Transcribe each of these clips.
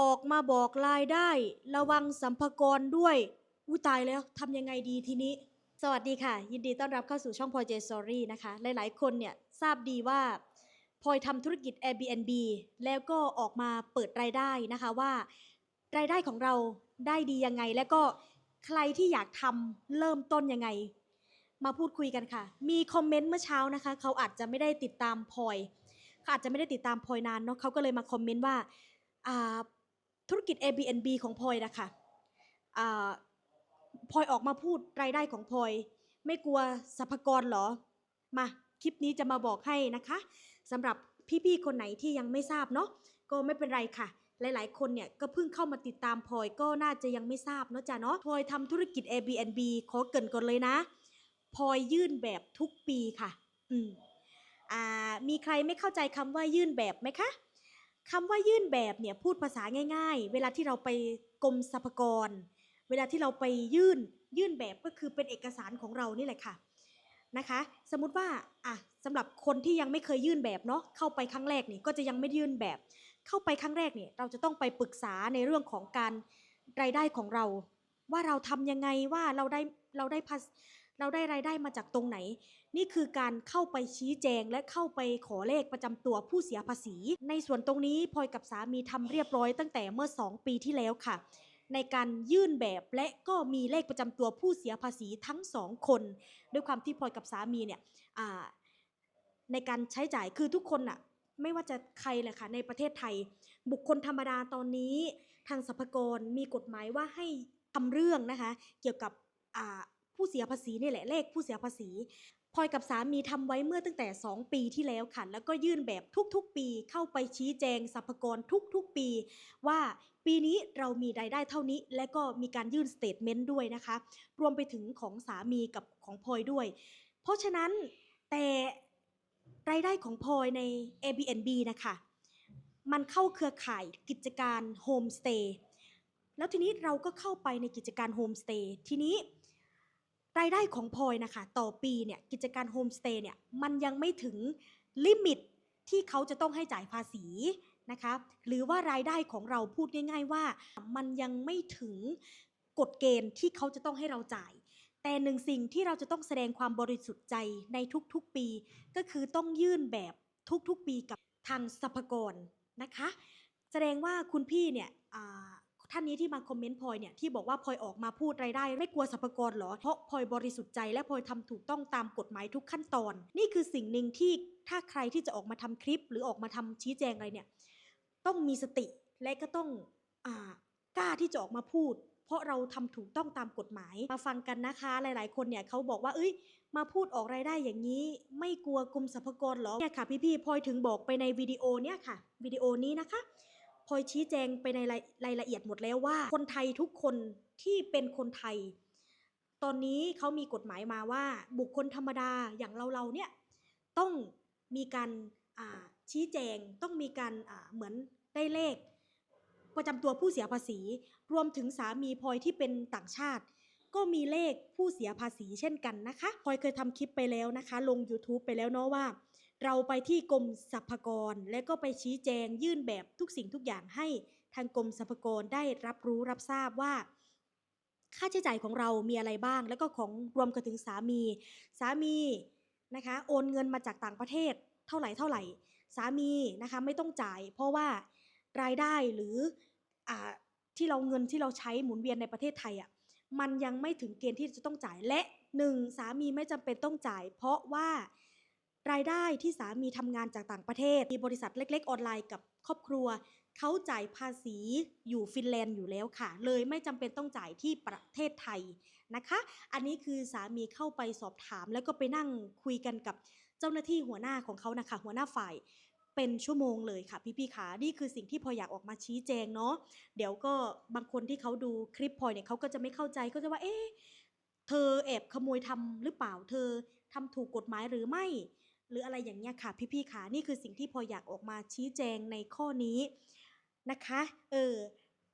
ออกมาบอกรายได้ ระวังสัมภากรด้วยอุ้ยตายแล้วทำยังไงดีทีนี้ สวัสดีค่ะ ยินดีต้อนรับเข้าสู่ช่องพลอยเจสอรี่นะคะ หลายๆ คนเนี่ยทราบดีว่าพลอยทำธุรกิจ Airbnb แล้วก็ออกมาเปิดรายได้นะคะว่า รายได้ของเราได้ดียังไง และก็ใครที่อยากทำเริ่มต้นยังไง มาพูดคุยกันค่ะ มีคอมเมนต์เมื่อเช้านะคะ เขาอาจจะไม่ได้ติดตามพลอยเขาอาจจะไม่ได้ติดตามพลอยนานเนาะเขาก็เลยมาคอมเมนต์ว่าอ่า ธุรกิจ Airbnb ของพลอยนะคะพลอยออกมาพูดรายได้ของพลอย ไม่กลัวสรรพกรเหรอ มาคลิปนี้จะมาบอกให้นะคะสำหรับพี่ๆคนไหนที่ยังไม่ทราบเนาะก็ไม่เป็นไรค่ะ หลายๆ คนเนี่ยก็เพิ่งเข้ามาติดตามพลอยก็น่าจะยังไม่ทราบเนาะจ้ะเนาะพลอยทำธุรกิจ Airbnb ขอเกินก่อนเลยนะพลอยยื่นแบบทุกปีค่ะ อืมอ่ามีใครไม่เข้าใจคำว่ายื่นแบบไหมคะ คำว่ายื่นแบบเนี่ยพูดภาษาง่าย ๆ เวลาที่เราไปกรมสรรพากร เวลาที่เราไปยื่นยื่นแบบก็คือเป็นเอกสารของเรานี่แหละค่ะนะคะ สมมุติว่าอะสำหรับคนที่ยังไม่เคยยื่นแบบเนาะเข้าไปครั้งแรกนี่ก็จะยังไม่ยื่นแบบ เข้าไปครั้งแรกเนี่ยเราจะต้องไปปรึกษาในเรื่องของการรายได้ของเรา ว่าเราทำยังไงว่าเราได้เราได้ เราได้รายได้มาจากตรงไหน นี่คือการเข้าไปชี้แจงและเข้าไปขอเลขประจำตัวผู้เสียภาษี ในส่วนตรงนี้พลอยกับสามีทำเรียบร้อยตั้งแต่เมื่อ 2 ปีที่แล้วค่ะ ในการยื่นแบบและก็มีเลขประจำตัวผู้เสียภาษีทั้งสองคน ด้วยความที่พลอยกับสามีเนี่ยในการใช้จ่ายคือทุกคนอะไม่ว่าจะใครแหละค่ะในประเทศไทย บุคคลธรรมดาตอนนี้ ทางสรรพากรมีกฎหมายว่าให้ทำเรื่องนะคะ เกี่ยวกับ ผู้เสียภาษีนี่แหละเลขผู้เสียภาษีพลอยกับสามีทำไว้เมื่อตั้งแต่ 2 ปีที่แล้วค่ะ แล้วก็ยื่นแบบทุกๆ ปีเข้าไปชี้แจงสรรพากรทุกๆ ปี ว่าปีนี้เรามีรายได้เท่านี้ และก็มีการยื่นสเตทเมนต์ด้วยนะคะ รวมไปถึงของสามีกับของพลอยด้วย เพราะฉะนั้นแต่รายได้ของพลอยใน Airbnb นะคะ มันเข้าเครือข่ายกิจการโฮมสเตย์แล้วทีนี้เราก็เข้าไปในกิจการโฮมสเตย์ทีนี้ รายได้ของพลอยนะคะต่อปีเนี่ยกิจการโฮมสเตย์เนี่ยมันยังไม่ถึงลิมิตที่เขาจะต้องให้จ่ายภาษีนะคะหรือว่ารายได้ของเราพูดง่าย ๆ ว่ามันยังไม่ถึงกฎเกณฑ์ที่เขาจะต้องให้เราจ่าย แต่หนึ่งสิ่งที่เราจะต้องแสดงความบริสุทธิ์ใจในทุกๆปี ก็คือต้องยื่นแบบทุกๆปีกับทางสรรพากรนะคะ แสดงว่าคุณพี่เนี่ย ท่านนี้ที่มาคอมเมนต์พลอยเนี่ยที่บอกว่าพลอยออกมาพูดรายได้ ไม่กลัวสรรพากรเหรอ เพราะพลอยบริสุทธิ์ใจและพลอยทำถูกต้องตามกฎหมายทุกขั้นตอน นี่คือสิ่งหนึ่งที่ถ้าใครที่จะออกมาทำคลิป หรือออกมาทำชี้แจงอะไรเนี่ยต้องมีสติและก็ต้องอกล้าที่จะออกมาพูด เพราะเราทำถูกต้องตามกฎหมายมาฟังกันนะคะ หลาย ๆ คนเนี่ยเขาบอกว่าเอ้ยมาพูดออกรายได้อย่างนี้ ไม่กลัวกรมสรรพากรเหรอเนี่ยค่ะพี่ๆพลอยถึงบอกไปในวิดีโอเนี่ยค่ะวิดีโอนี้นะคะ พลอยชี้แจงไปในรายละเอียดหมดแล้วว่า คนไทยทุกคนที่เป็นคนไทย ตอนนี้เขามีกฎหมายมาว่า บุคคลธรรมดาอย่างเราเราเนี่ยต้องมีการชี้แจงต้องมีการเหมือนได้เลข ประจำตัวผู้เสียภาษี รวมถึงสามีพลอยที่เป็นต่างชาติ ก็มีเลขผู้เสียภาษีเช่นกันนะคะพลอยเคยทำคลิปไปแล้วนะคะ ลง YouTube ไปแล้วเนาะว่า เราไปที่กรมสรรพากร และก็ไปชี้แจงยื่นแบบทุกสิ่งทุกอย่างให้ทางกรมสรรพากรได้รับรู้รับทราบว่า ค่าใช้จ่ายของเรามีอะไรบ้าง แล้วก็ของรวมกันถึงสามี สามีนะคะโอนเงินมาจากต่างประเทศเท่าไหร่เท่าไหร่ สามีนะคะไม่ต้องจ่าย เพราะว่ารายได้หรืออที่เราเงินที่เราใช้หมุนเวียนในประเทศไทยอะมันยังไม่ถึงเกณฑ์ที่จะต้องจ่ายและหนึ่งสามีไม่จำเป็นต้องจ่าย เพราะว่า รายได้ที่สามีทำงานจากต่างประเทศ มีบริษัทเล็ก ๆ ออนไลน์กับครอบครัว เขาจ่ายภาษีอยู่ฟินแลนด์อยู่แล้วค่ะ เลยไม่จำเป็นต้องจ่ายที่ประเทศไทยนะคะ อันนี้คือสามีเข้าไปสอบถาม แล้วก็ไปนั่งคุยกันกับเจ้าหน้าที่หัวหน้าของเขานะคะ หัวหน้าฝ่ายเป็นชั่วโมงเลยค่ะพี่ๆขานี่คือสิ่งที่พลอยอยากออกมาชี้แจงเนาะเดี๋ยวก็บางคนที่เขาดูคลิปพลอยเนี่ยเขาก็จะไม่เข้าใจก็จะว่าเอ๊ะเธอแอบขโมยทำหรือเปล่าเธอทำถูกกฎหมายหรือไม่ หรืออะไรอย่างเงี้ยค่ะพี่ๆขานี่คือสิ่งที่พลอยอยากออกมาชี้แจงในข้อนี้นะคะเออ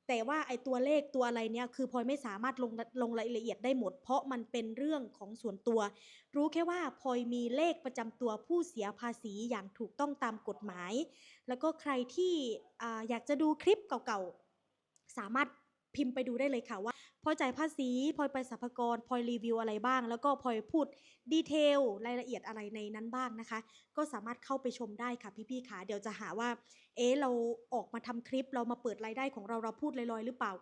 แต่ว่าไอ้ตัวเลขตัวอะไรเนี่ยคือพลอยไม่สามารถลงลงรายละเอียดได้หมด เพราะมันเป็นเรื่องของส่วนตัว รู้แค่ว่าพลอยมีเลขประจำตัวผู้เสียภาษีอย่างถูกต้องตามกฎหมาย แล้วก็ใครที่ออยากจะดูคลิปเก่าสามารถพิมพ์ไปดูได้เลยค่ะว่า พลอยจ่ายภาษีพลอยไปสรรพากรพลอยรีวิวอะไรบ้าง แล้วก็พลอยพูดดีเทลรายละเอียดอะไรในนั้นบ้างนะคะ ก็สามารถเข้าไปชมได้ค่ะพี่ๆค่ะเดี๋ยวจะหาว่า เอ๊เราออกมาทำคลิปเรามาเปิดรายได้ของเราเราพูดลอยๆหรือเปล่า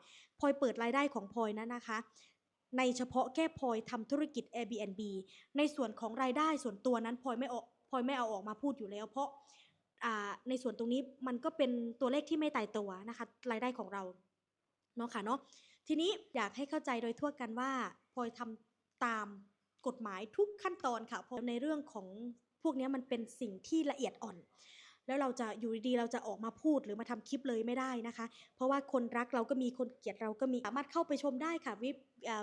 พลอยเปิดรายได้ของพลอยนั้นนะคะในเฉพาะแค่พลอยทำธุรกิจ Airbnb ในส่วนของรายได้ส่วนตัวนั้นพลอยไม่ออกพลอยไม่เอาออกมาพูดอยู่แล้ว เพราะในส่วนตรงนี้มันก็เป็นตัวเลขที่ไม่ตายตัวนะคะ รายได้ของเราเนาะค่ะเนาะ ทีนี้อยากให้เข้าใจโดยทั่วกันว่าพลอยทำตามกฎหมายทุกขั้นตอนค่ะเพราะในเรื่องของพวกนี้มันเป็นสิ่งที่ละเอียดอ่อน แล้วเราจะอยู่ดีๆเราจะออกมาพูดหรือมาทำคลิปเลยไม่ได้นะคะ เพราะว่าคนรักเราก็มีคนเกลียดเราก็มีสามารถเข้าไปชมได้ค่ะ วิ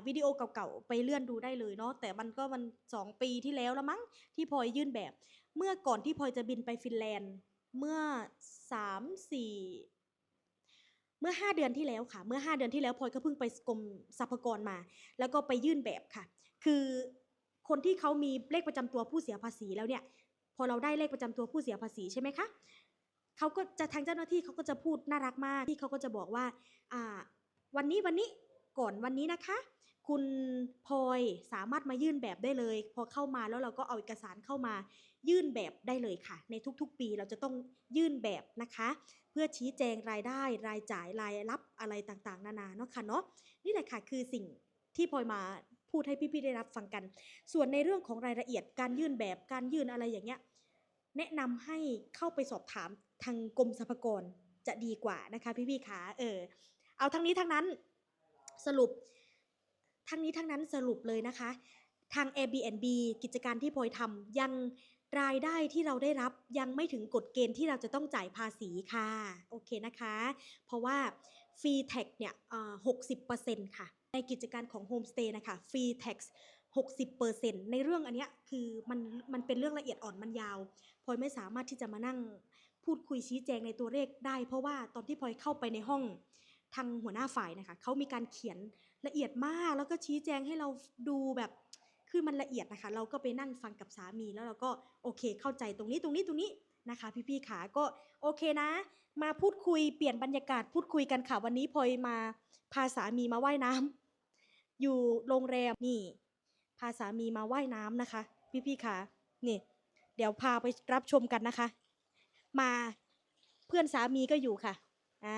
วิดีโอเก่าๆไปเลื่อนดูได้เลยเนาะแต่มันก็มันสองปีที่แล้วล้วมั้งที่พลอยยื่นแบบ เมื่อก่อนที่พลอยจะบินไปฟินแลนด์ เมื่อสามสี่ เมื่อห้าเดือนที่แล้วค่ะ เมื่อห้าเดือนที่แล้วพลอยก็เพิ่งไปกรมสรรพากรมา แล้วก็ไปยื่นแบบค่ะ คือคนที่เขามีเลขประจำตัวผู้เสียภาษีแล้วเนี่ยพอเราได้เลขประจำตัวผู้เสียภาษีใช่ไหมคะเขาก็จะทางเจ้าหน้าที่เขาก็จะพูดน่ารักมากที่เขาก็จะบอกว่าวันนี้วันนี้ก่อนวันนี้นะคะ คุณพลอยสามารถมายื่นแบบได้เลย พอเข้ามาแล้วเราก็เอาเอกสารเข้ามายื่นแบบได้เลยค่ะ ในทุกๆ ปีเราจะต้องยื่นแบบนะคะ เพื่อชี้แจงรายได้รายจ่ายรายรับอะไรต่างๆ นานาเนาะค่ะเนาะนี่แหละค่ะคือสิ่งที่พลอยมาพูดให้พี่ๆได้รับฟังกัน ส่วนในเรื่องของรายละเอียดการยื่นแบบการยื่นอะไรอย่างเงี้ยแนะนำให้เข้าไปสอบถามทางกรมสรรพากรจะดีกว่านะคะพี่ๆขาเออเอาทั้งนี้ทั้งนั้นสรุป ทั้งนี้ทั้งนั้นสรุปเลยนะคะ ทาง Airbnb กิจการที่พลอยทำยังรายได้ที่เราได้รับยังไม่ถึงกฎเกณฑ์ที่เราจะต้องจ่ายภาษีค่ะ โอเคนะคะ เพราะว่าฟรีแท็กเนี่ยหกสิบเปอร์เซ็นต์ค่ะ ในกิจการของโฮมสเตย์นะคะฟรีแท็ก60%ในเรื่องอันเนี้ยคือมันมันเป็นเรื่องละเอียดอ่อนมันยาวพลอยไม่สามารถที่จะมานั่งพูดคุยชี้แจงในตัวเลขได้ เพราะว่าตอนที่พลอยเข้าไปในห้องทางหัวหน้าฝ่ายนะคะเขามีการเขียน ละเอียดมากแล้วก็ชี้แจงให้เราดูแบบคือมันละเอียดนะคะ เราก็ไปนั่งฟังกับสามีแล้วเราก็โอเค เข้าใจตรงนี้ตรงนี้ตรงนี้นะคะ พี่ๆขาก็โอเคนะ มาพูดคุยเปลี่ยนบรรยากาศพูดคุยกันค่ะ วันนี้พลอยมาพาสามีมาว่ายน้ำอยู่โรงแรมนี่ พาสามีมาว่ายน้ำนะคะ พี่ๆค่ะนี่ เดี๋ยวพาไปรับชมกันนะคะ มาเพื่อนสามีก็อยู่ค่ะอ่า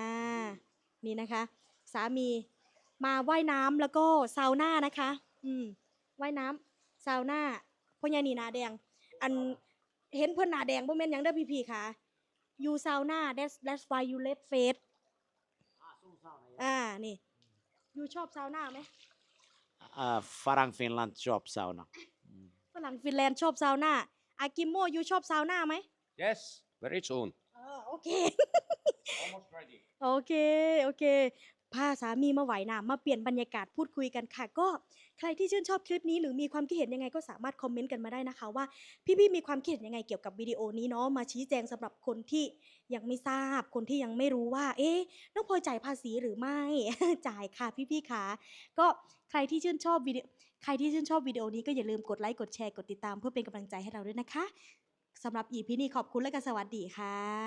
นี่นะคะ สามี มาว่ายน้ำแล้วก็ซาวน่านะคะ อืมว่ายน้ำซาวน่าพ่อใหญ่นี่หนาแดง อันเห็นเพื่อนหนาแดงบ่แม่นหยังเด้อพี่ๆค่ะ you sauna that's that's why you red face อ่านี่ you ชอบซาวน่าไหม Uh, Farang Finland job sauna. ฝรั่งฟินแลนด์ชอบซาวน่าอากิโมยูชอบซาวน่าไหม Yes, very soon. เออโอเค Almost ready. โอเค โอเค พาสามีมาไหวน้ำมาเปลี่ยนบรรยากาศพูดคุยกันค่ะ ก็ใครที่ชื่นชอบคลิปนี้หรือมีความคิดเห็นยังไงก็สามารถคอมเมนต์กันมาได้นะคะว่าพี่ๆมีความคิดเห็นยังไงเกี่ยวกับวิดีโอนี้เนาะมาชี้แจงสำหรับคนที่ยังไม่ทราบคนที่ยังไม่รู้ว่า เอ๊ะน้องพลอยจ่ายภาษีหรือไม่จ่ายค่ะพี่ๆค่ะก็ใครที่ชื่นชอบวิดีโอใครที่ชื่นชอบวิดีโอนี้ก็อย่าลืมกดไลค์กดแชร์กดติดตามเพื่อเป็นกำลังใจให้เราด้วยนะคะสำหรับ EP นี้ขอบคุณและก็สวัสดีค่ะ